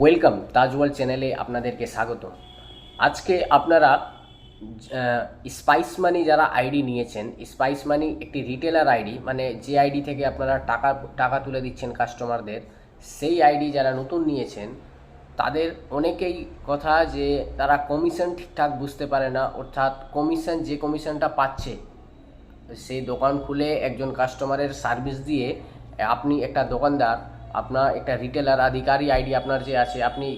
Welcome তাজওয়াল চ্যানেলে আপনাদেরকে স্বাগত। আজকে আপনারা স্পাইস মানি যারা আইডি নিয়েছেন, স্পাইস মানি একটি রিটেলার আইডি মানে যে আইডি থেকে আপনারা টাকা টাকা তুলে দিচ্ছেন কাস্টমারদের, সেই আইডি যারা নতুন নিয়েছেন, তাদের অনেকেই কথা যে তারা কমিশন ঠিকঠাক বুঝতে পারে না, অর্থাৎ কমিশন যে কমিশনটা পাচ্ছে, সেই দোকান খুলে একজন কাস্টমারের সার্ভিস দিয়ে আপনি একটা দোকানদার আপনার একটা রিটেলার আধিকারী আইডি আপনার যে আছে, আপনি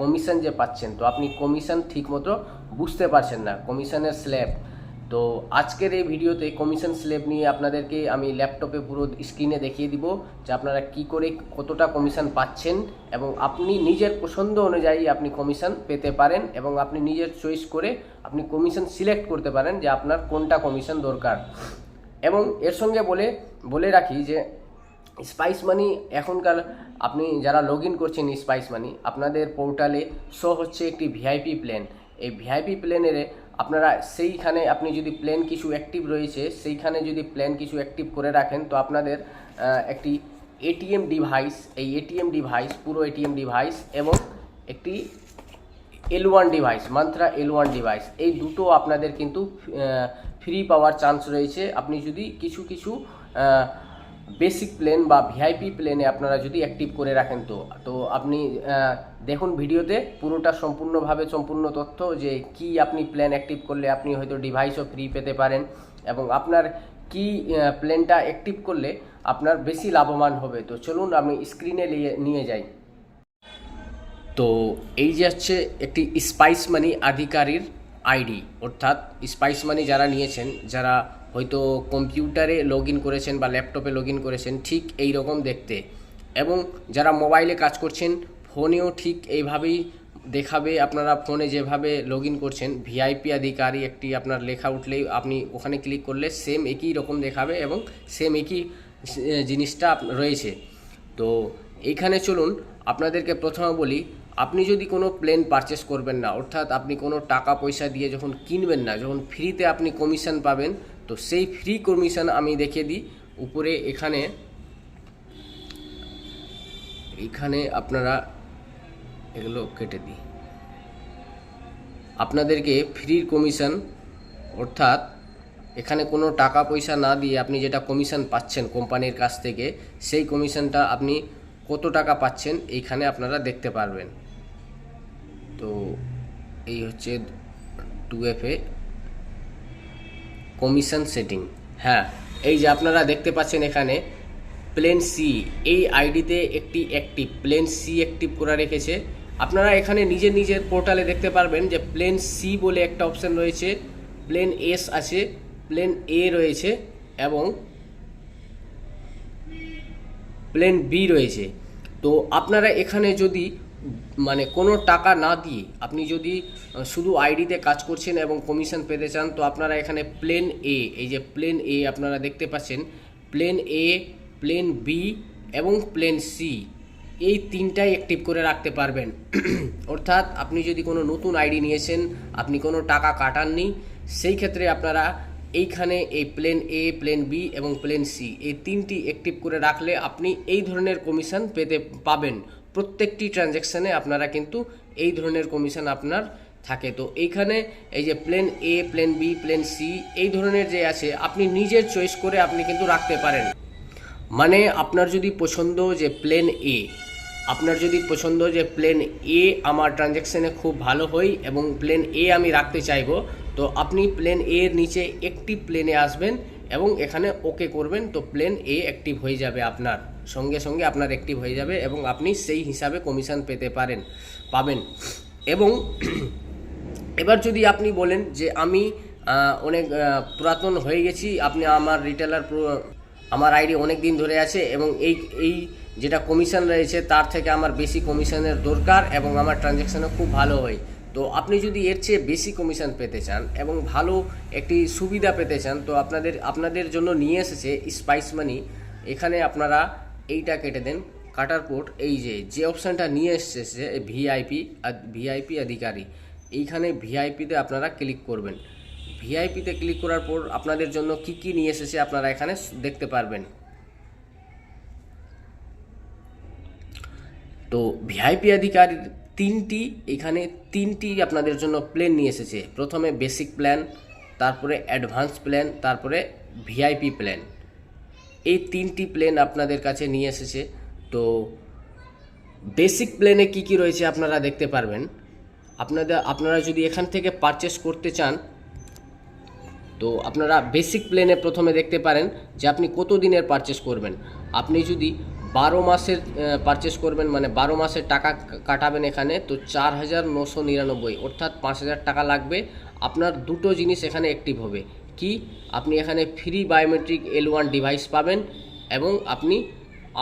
কমিশন যে পাচ্ছেন, তো আপনি কমিশন ঠিকমতো বুঝতে পারছেন না কমিশনের স্ল্যাব তো আজকের এই ভিডিওতে কমিশন স্ল্যাব নিয়ে আপনাদেরকে আমি ল্যাপটপে পুরো স্ক্রিনে দেখিয়ে দিব যে আপনারা কি করে কতটা কমিশন পাচ্ছেন এবং আপনি নিজের পছন্দ অনুযায়ী আপনি কমিশন পেতে পারেন এবং আপনি নিজের চয়েস করে আপনি কমিশন সিলেক্ট করতে পারেন যে আপনার কোনটা কমিশন দরকার। এবং এর সঙ্গে বলে বলে রাখি যে স্পাইস মানি এখনকার আপনি যারা লগ ইন করছেন স্পাইস মানি আপনাদের পোর্টালে শো হচ্ছে একটি ভিআইপি প্ল্যান এই ভিআইপি প্ল্যানের আপনারা সেইখানে আপনি যদি প্ল্যান কিছু অ্যাক্টিভ রয়েছে, সেইখানে যদি প্ল্যান কিছু অ্যাক্টিভ করে রাখেন, তো আপনাদের একটি এটিএম ডিভাইস এই এটিএম ডিভাইস পুরো এটিএম ডিভাইস এবং একটি L one device Mantra L one device এই দুটো আপনাদের কিন্তু ফ্রি পাওয়ার চান্স রয়েছে। আপনি যদি কিছু কিছু বেসিক প্লেন বা ভিআইপি প্লেনে আপনারা যদি অ্যাক্টিভ করে রাখেন তো তো আপনি দেখুন ভিডিওতে পুরোটা সম্পূর্ণভাবে সম্পূর্ণ তথ্য যে কি আপনি প্ল্যান অ্যাক্টিভ করলে আপনি হয়তো ডিভাইসও ফ্রি পেতে পারেন এবং আপনার কি প্ল্যানটা অ্যাক্টিভ করলে আপনার বেশি লাভবান হবে। তো চলুন আমি স্ক্রিনে নিয়ে যাই। তো এই যে হচ্ছে একটি স্পাইস মানি আধিকারীর আইডি অর্থাৎ স্পাইস মানি যারা নিয়েছেন, যারা হয়তো কম্পিউটারে লগ ইন করেছেন বা ল্যাপটপে লগ ইন করেছেন, ঠিক এই রকম দেখতে। এবং যারা মোবাইলে কাজ করছেন, ফোনেও ঠিক এইভাবেই দেখাবে আপনারা, ফোনে যেভাবে লগ ইন করছেন ভিআইপি আধিকারী একটি আপনার লেখা উঠলেই আপনি ওখানে ক্লিক করলে সেম একই রকম দেখাবে এবং সেম একই জিনিসটা রয়েছে। তো এইখানে চলুন, আপনাদেরকে প্রথমে বলি, আপনি যদি কোনো প্লেন পারচেস করবেন না, অর্থাৎ আপনি কোনো টাকা পয়সা দিয়ে যখন কিনবেন না, যখন ফ্রিতে আপনি কমিশন পাবেন তো সেই ফ্রি কমিশন আমি দেখিয়ে দিই। উপরে এখানে এখানে আপনারা এগুলো কেটে দিই। আপনাদেরকে ফ্রির কমিশন অর্থাৎ এখানে কোনো টাকা পয়সা না দিয়ে আপনি যেটা কমিশন পাচ্ছেন কোম্পানির কাছ থেকে, সেই কমিশনটা আপনি কত টাকা পাচ্ছেন এইখানে আপনারা দেখতে পারবেন। তো এই হচ্ছে two F A commission setting হ্যাঁ এই যে আপনারা দেখতে পাচ্ছেন এখানে প্লেন সি এই আইডিতে একটি অ্যাক্টিভ প্লেন সি অ্যাক্টিভ করা রেখেছে। আপনারা এখানে নিজের নিজের পোর্টালে দেখতে পারবেন যে প্লেন সি বলে একটা অপশন রয়েছে প্লেন এস আছে প্লেন এ রয়েছে এবং প্লেন বি রয়েছে। তো আপনারা এখানে যদি মানে কোনো টাকা না দিয়ে আপনি যদি শুধু আইডিতে কাজ করছেন এবং কমিশন পেতে চান, তো আপনারা এখানে প্লেন এ এই যে প্লেন এ আপনারা দেখতে পাচ্ছেন প্লেন এ প্লেন বি এবং প্লেন সি এই তিনটাই অ্যাক্টিভ করে রাখতে পারবেন। অর্থাৎ আপনি যদি কোনো নতুন আইডি নিয়েছেন, আপনি কোনো টাকা কাটাননি, সেই ক্ষেত্রে আপনারা এইখানে এই প্লেন এ প্লেন বি এবং প্লেন সি এই তিনটি অ্যাক্টিভ করে রাখলে আপনি এই ধরনের কমিশন পেতে পাবেন। প্রত্যেকটি ট্রানজ্যাকশানে আপনারা কিন্তু এই ধরনের কমিশন আপনার থাকে। তো এইখানে এই যে plan A plan B plan C এই ধরনের যে আছে, আপনি নিজের চয়েস করে আপনি কিন্তু রাখতে পারেন। মানে আপনার যদি পছন্দ যে প্লেন এ আপনার যদি পছন্দ যে প্লেন এ আমার ট্রানজ্যাকশানে খুব ভালো হয় এবং প্লেন এ আমি রাখতে চাইব, তো আপনি প্লেন এর নিচে একটি প্লেনে আসবেন এবং এখানে ওকে করবেন তো প্লেন এ অ্যাক্টিভ হয়ে যাবে আপনার। সঙ্গে সঙ্গে আপনার অ্যাক্টিভ হয়ে যাবে এবং আপনি সেই হিসাবে কমিশন পেতে পারেন, পাবেন। এবং এবার যদি আপনি বলেন যে আমি অনেক পুরাতন হয়ে গেছি, আপনি আমার রিটেলার আমার আইডি অনেক দিন ধরে আছে এবং এই এই যেটা কমিশন রয়েছে তার থেকে আমার বেশি কমিশনের দরকার এবং আমার ট্রানজ্যাকশানও খুব ভালো হয়। তো আপনি যদি এর চেয়ে বেশি কমিশন পেতে চান এবং ভালো একটি সুবিধা পেতে চান, তো আপনাদের আপনাদের জন্য নিয়ে এসেছে স্পাইস মানি এখানে আপনারা এইটা কেটে দেন কাটার পর এই যে যে অপশানটা নিয়ে এসেছে ভিআইপি ভিআইপি অধিকারী, এইখানে ভিআইপিতে আপনারা ক্লিক করবেন। ভিআইপিতে ক্লিক করার পর আপনাদের জন্য কি কি নিয়ে এসেছে আপনারা এখানে দেখতে পারবেন। তো ভিআইপি অধিকারীর তিনটি, এখানে তিনটি আপনাদের জন্য প্ল্যান নিয়ে এসেছে। প্রথমে বেসিক প্ল্যান তারপরে অ্যাডভান্স প্ল্যান তারপরে ভিআইপি প্ল্যান এই তিনটি প্লেন আপনাদের কাছে নিয়ে এসেছে। তো বেসিক প্লেনে কি কি রয়েছে আপনারা দেখতে পারবেন। আপনাদের আপনারা যদি এখান থেকে পারচেস করতে চান, তো আপনারা বেসিক প্লেনে প্রথমে দেখতে পারেন যে আপনি কত দিনের পারচেস করবেন। আপনি যদি বারো মাসের পারচেস করবেন মানে বারো মাসের টাকা কাটাবেন এখানে, তো চার হাজার নশো নিরানব্বই, অর্থাৎ পাঁচ হাজার টাকা লাগবে। আপনার দুটো জিনিস এখানে অ্যাক্টিভ হবে। কি? আপনি এখানে free biometric L one device পাবেন এবং আপনি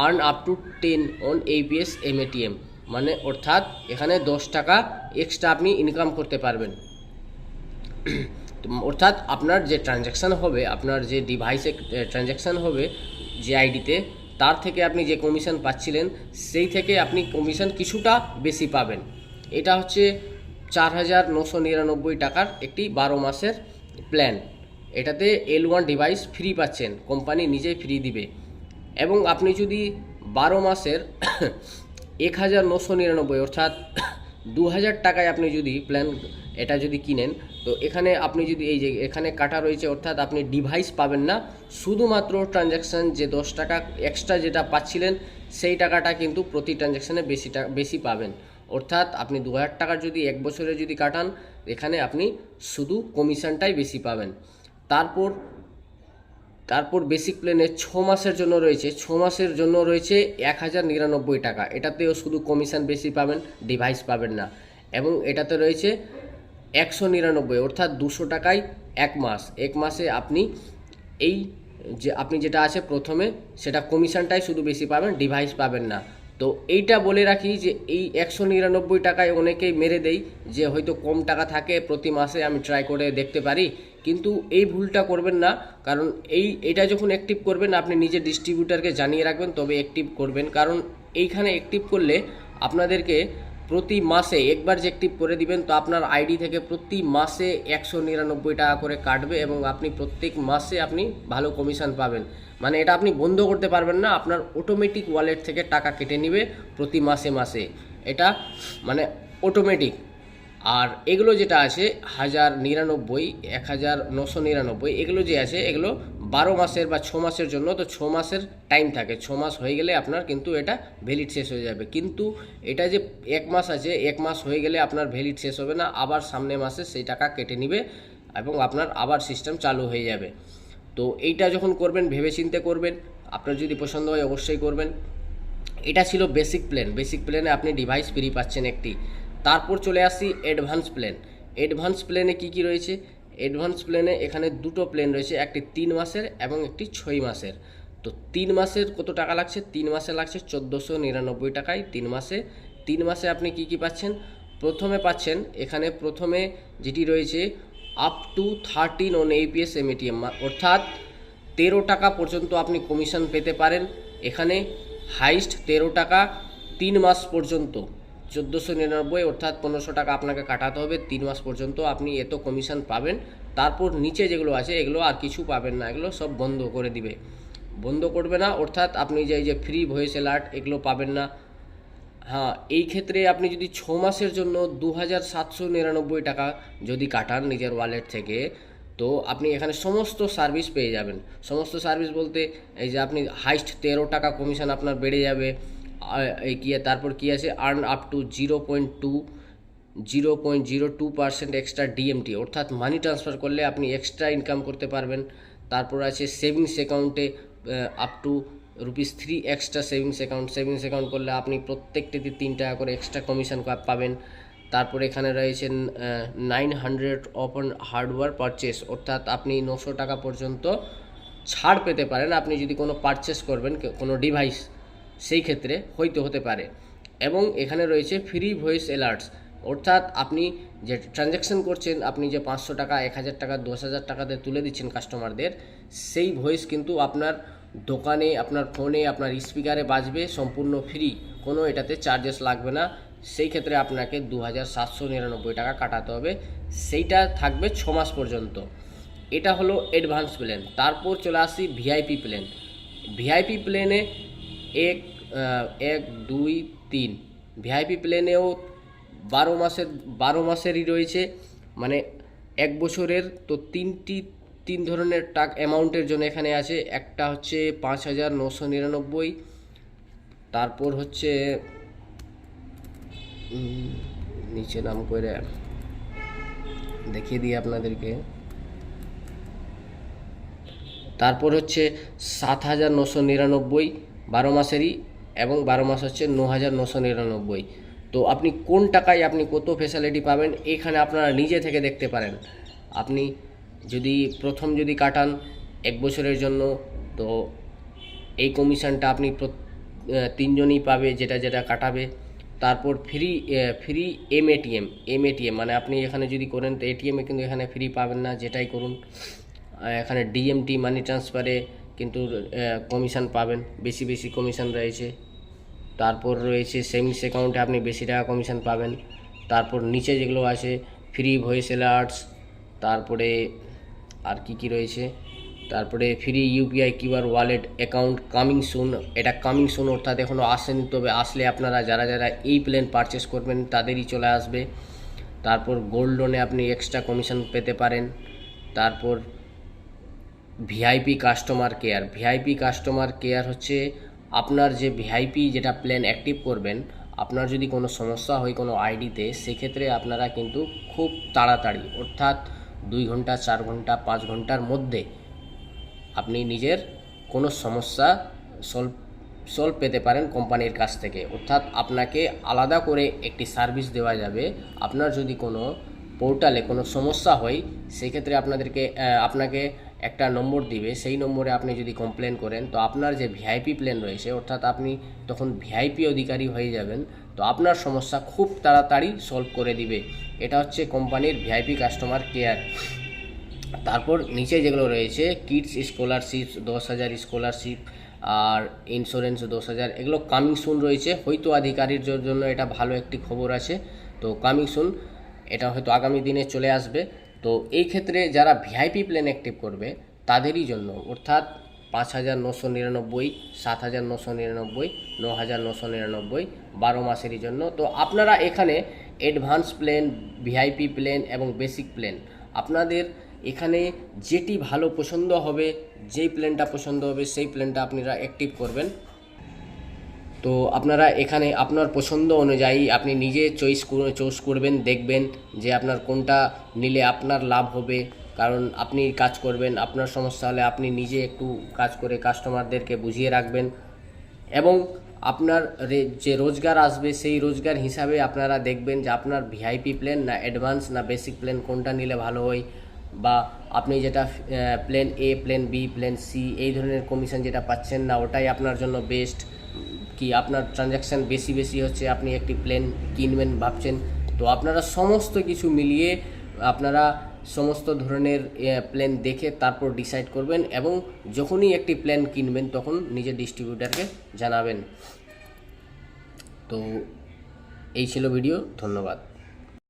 earn up to ten on APS MATM মানে অর্থাৎ এখানে দশ টাকা এক্সট্রা আপনি ইনকাম করতে পারবেন। অর্থাৎ আপনার যে ট্রানজ্যাকশান হবে, আপনার যে ডিভাইসে ট্রানজ্যাকশান হবে, যে আইডিতে তার থেকে আপনি যে কমিশন পাচ্ছিলেন, সেই থেকে আপনি কমিশন কিছুটা বেশি পাবেন। এটা হচ্ছে চার হাজার নশো নিরানব্বই টাকার একটি বারো মাসের প্ল্যান এটাতে এল ওয়ান ডিভাইস ফ্রি পাচ্ছেন কোম্পানি নিজেই ফ্রি দিবে। এবং আপনি যদি বারো মাসের এক হাজার নশো নিরানব্বই, অর্থাৎ দু হাজার টাকায় আপনি যদি প্ল্যান এটা যদি কিনেন তো এখানে আপনি যদি এই যে এখানে কাটা রয়েছে, অর্থাৎ আপনি ডিভাইস পাবেন না, শুধুমাত্র ট্রানজ্যাকশান যে দশ টাকা এক্সট্রা যেটা পাচ্ছিলেন, সেই টাকাটা কিন্তু প্রতি ট্রানজ্যাকশানে বেশি টাকা বেশি পাবেন। অর্থাৎ আপনি দু হাজার টাকার যদি এক বছরে যদি কাটান, এখানে আপনি শুধু কমিশনটাই বেশি পাবেন। তারপর তারপর বেসিক প্ল্যানে ছ মাসের জন্য রয়েছে, ছ মাসের জন্য রয়েছে এক হাজার নিরানব্বই টাকা। এটাতেও শুধু কমিশন বেশি পাবেন ডিভাইস পাবেন না। এবং এটাতে রয়েছে একশো নিরানব্বই, অর্থাৎ দুশো টাকায় এক মাস। এক মাসে আপনি এই যে আপনি যেটা আছে প্রথমে, সেটা কমিশনটাই শুধু বেশি পাবেন, ডিভাইস পাবেন না। তো এইটা বলে রাখি যে এই একশো নিরানব্বই টাকায় অনেকেই মেরে দেই যে হয়তো কম টাকা থাকে, প্রতি মাসে আমি ট্রাই করে দেখতে পারি। কিন্তু এই ভুলটা করবেন না, কারণ এই, এটা যখন অ্যাক্টিভ করবেন, আপনি নিজের ডিস্ট্রিবিউটারকে জানিয়ে রাখবেন, তবে অ্যাক্টিভ করবেন। কারণ এইখানে অ্যাক্টিভ করলে আপনাদেরকে প্রতি মাসে, একবার যে অ্যাক্টিভ করে দিবেন, তো আপনার আইডি থেকে প্রতি মাসে একশো নিরানব্বই টাকা করে কাটবে এবং আপনি প্রত্যেক মাসে আপনি ভালো কমিশন পাবেন। মানে এটা আপনি বন্ধ করতে পারবেন না, আপনার অটোমেটিক ওয়ালেট থেকে টাকা কেটে নেবে প্রতি মাসে মাসে। এটা মানে অটোমেটিক আর এগুলো যেটা আছে, হাজার নিরানব্বই, এক হাজার নশো নিরানব্বই, এগুলো যে আছে, এগুলো বারো মাসের বা ছ মাসের জন্য, তো ছ মাসের টাইম থাকে। ছ মাস হয়ে গেলে আপনার কিন্তু এটা ভ্যালিড শেষ হয়ে যাবে। কিন্তু এটা যে এক মাস আছে, এক মাস হয়ে গেলে আপনার ভ্যালিড শেষ হবে না, আবার সামনে মাসে সেই টাকা কেটে নিবে এবং আপনার আবার সিস্টেম চালু হয়ে যাবে। তো এইটা যখন করবেন, ভেবেচিন্তে করবেন, আপনার যদি পছন্দ হয় অবশ্যই করবেন। এটা ছিল বেসিক প্ল্যান বেসিক প্ল্যানে আপনি ডিভাইস ফ্রি পাচ্ছেন একটি। তারপর চলে আসি অ্যাডভান্স প্ল্যান অ্যাডভান্স প্ল্যানে কি কি রয়েছে? অ্যাডভান্স প্ল্যানে এখানে দুটো প্ল্যান রয়েছে, একটি তিন মাসের এবং একটি ছয় মাসের। তো তিন মাসের কত টাকা লাগছে? তিন মাসে লাগছে চোদ্দোশো নিরানব্বই টাকায় তিন মাসে। তিন মাসে আপনি কি কি পাচ্ছেন? প্রথমে পাচ্ছেন, এখানে প্রথমে যেটি রয়েছে up to thirteen on APS MATM অর্থাৎ তেরো টাকা পর্যন্ত আপনি কমিশন পেতে পারেন। এখানে হাইস্ট তেরো টাকা তিন মাস পর্যন্ত। চোদ্দোশো নিরানব্বই অর্থাৎ পনেরোশো টাকা আপনাকে কাটাতে হবে, তিন মাস পর্যন্ত আপনি এত কমিশন পাবেন। তারপর নিচে যেগুলো আছে, এগুলো আর কিছু পাবেন না, এগুলো সব বন্ধ করে দিবে। বন্ধ করবে না, অর্থাৎ আপনি যে যে ফ্রি ভয়েস অ্যালার্ট এগুলো পাবেন না। হ্যাঁ এই ক্ষেত্রে আপনি যদি ছ মাসের জন্য দু হাজার সাতশো নিরানব্বই টাকা যদি কাটান নিজের ওয়ালেট থেকে, তো আপনি এখানে সমস্ত সার্ভিস পেয়ে যাবেন। সমস্ত সার্ভিস বলতে এই যে আপনি হাইস্ট তেরো টাকা কমিশন আপনার বেড়ে যাবে। কি, তারপর কি আছে? Earn up to zero point two zero point zero two percent extra DMT অর্থাৎ মানি ট্রান্সফার করলে আপনি এক্সট্রা ইনকাম করতে পারবেন। তারপর আছে সেভিংস অ্যাকাউন্টে up to rupees three extra savings account savings account করলে আপনি প্রত্যেকটিতে তিন টাকা করে এক্সট্রা কমিশন পাবেন। তারপর এখানে রয়েছে nine hundred upon hardware purchase অর্থাৎ আপনি নশো টাকা পর্যন্ত ছাড় পেতে পারেন। আপনি যদি কোনো পারচেস করবেন কোনো ডিভাইস সেই ক্ষেত্রে হইতে হতে পারে। এবং এখানে রয়েছে ফ্রি ভয়েস অ্যালার্টস অর্থাৎ আপনি যে ট্রানজ্যাকশন করছেন, আপনি যে পাঁচশো টাকা, এক হাজার টাকা, দশ হাজার টাকাতে তুলে দিচ্ছেন কাস্টমারদের সেই ভয়েস কিন্তু আপনার দোকানে, আপনার ফোনে, আপনার স্পিকারে বাজবে সম্পূর্ণ ফ্রি কোনো এটাতে চার্জেস লাগবে না। সেই ক্ষেত্রে আপনাকে দু হাজার সাতশো নিরানব্বই টাকা কাটাতে হবে। সেইটা থাকবে ছ মাস পর্যন্ত। এটা হলো অ্যাডভান্স প্ল্যান তারপর চলে আসি ভিআইপি প্ল্যান ভিআইপি প্ল্যানে এক এক, দুই, তিন। ভিআইপি প্লেনেও বারো মাসের, বারো মাসেরই রয়েছে। মানে এক বছরের, তো তিনটি, তিন ধরনের টাক অ্যামাউন্টের জন্য এখানে আছে। একটা হচ্ছে পাঁচ হাজার নশো নিরানব্বই, তারপর হচ্ছে নিচে নাম করে দেখিয়ে দিই আপনাদেরকে। তারপর হচ্ছে সাত হাজার নশো নিরানব্বই বারো মাসেরই এবং বারো মাস হচ্ছে ন হাজার নশো নিরানব্বই। তো আপনি কোন টাকায় আপনি কত ফেসিলিটি পাবেন, এখানে আপনারা নিজে থেকে দেখতে পারেন। আপনি যদি প্রথম যদি কাটান এক বছরের জন্য, তো এই কমিশনটা আপনি তিনজনই পাবে যেটা যেটা কাটাবে। তারপর free free M ATM M ATM মানে আপনি এখানে যদি করেন, তো এটিএমে কিন্তু এখানে ফ্রি পাবেন না, যেটাই করুন। এখানে ডিএমটি মানি ট্রান্সফারে কিন্তু কমিশন পাবেন, বেশি বেশি কমিশন রয়েছে। তারপর রয়েছে সেভিংস অ্যাকাউন্টে আপনি বেশি টাকা কমিশন পাবেন। তারপর নিচে যেগুলো আছে ফ্রি ভয়েস অ্যালার্টস তারপরে আর কি কি রয়েছে? তারপরে free UPI QR wallet account coming soon এটা কামিং সুন অর্থাৎ এখনও আসেনি, তবে আসলে আপনারা যারা যারা এই প্ল্যান পারচেস করবেন, তাদেরই চলে আসবে। তারপর গোল্ড লোনে আপনি এক্সট্রা কমিশন পেতে পারেন। তারপর VIP customer care VIP customer care হচ্ছে আপনার যে ভিআইপি যেটা প্ল্যান অ্যাক্টিভ করবেন, আপনার যদি কোনো সমস্যা হয় কোনো আইডিতে সেক্ষেত্রে আপনারা কিন্তু খুব তাড়াতাড়ি, অর্থাৎ দুই ঘণ্টা, চার ঘণ্টা, পাঁচ ঘণ্টার মধ্যে আপনি নিজের কোনো সমস্যা সলভ সলভ পেতে পারেন কোম্পানির কাছ থেকে। অর্থাৎ আপনাকে আলাদা করে একটি সার্ভিস দেওয়া যাবে। আপনার যদি কোনো পোর্টালে কোনো সমস্যা হয়, সেক্ষেত্রে আপনাদেরকে আপনাকে একটা নম্বর দিবে। সেই নম্বরে আপনি যদি কমপ্লেন করেন, তো আপনার যে ভিআইপি প্ল্যান রয়েছে, অর্থাৎ আপনি তখন ভিআইপি অধিকারী হয়ে যাবেন, তো আপনার সমস্যা খুব তাড়াতাড়ি সলভ করে দিবে। এটা হচ্ছে কোম্পানির ভিআইপি কাস্টমার কেয়ার তারপর নিচে যেগুলো রয়েছে কিডস স্কলারশিপ দশ হাজার স্কলারশিপ আর ইন্স্যুরেন্স দশ হাজার, এগুলো কামিং সুন রয়েছে। হয়তো আধিকারির জন্য এটা ভালো একটি খবর আছে। তো কামিং সুন এটা হয়তো আগামী দিনে চলে আসবে। তো এই ক্ষেত্রে যারা ভিআইপি প্ল্যান অ্যাক্টিভ করবে, তাদেরই জন্য, অর্থাৎ পাঁচ হাজার নশো নিরানব্বই, সাত হাজার নশো নিরানব্বই, ন হাজার নশো নিরানব্বই, বারো মাসেরই জন্য। তো আপনারা এখানে অ্যাডভান্স প্ল্যান ভিআইপি প্ল্যান এবং বেসিক প্ল্যান আপনাদের এখানে যেটি ভালো পছন্দ হবে, যেই প্ল্যানটা পছন্দ হবে, সেই প্ল্যানটা আপনারা অ্যাক্টিভ করবেন। তো আপনারা এখানে আপনার পছন্দ অনুযায়ী আপনি নিজে চয়েস চুজ করবেন, দেখবেন যে আপনার কোনটা নিলে আপনার লাভ হবে। কারণ আপনি কাজ করবেন, আপনার সমস্যা হলে আপনি নিজে একটু কাজ করে কাস্টমারদেরকে বুঝিয়ে রাখবেন। এবং আপনার যে রোজগার আসবে, সেই রোজগার হিসাবে আপনারা দেখবেন যে আপনার ভিআইপি প্ল্যান না অ্যাডভান্স না বেসিক প্ল্যান কোনটা নিলে ভালো হয়। বা আপনি যেটা plan A plan B plan C এই ধরনের কমিশন যেটা পাচ্ছেন না, ওটাই আপনার জন্য বেস্ট কি আপনার ট্রানজ্যাকশান বেশি বেশি হচ্ছে, আপনি একটি প্লেন কিনবেন, ভাবছেন। তো আপনারা সমস্ত কিছু মিলিয়ে আপনারা সমস্ত ধরনের প্ল্যান দেখে তারপর ডিসাইড করবেন এবং যখনই একটি প্ল্যান কিনবেন তখন নিজের ডিস্ট্রিবিউটারকে জানাবেন। তো এই ছিল ভিডিও ধন্যবাদ।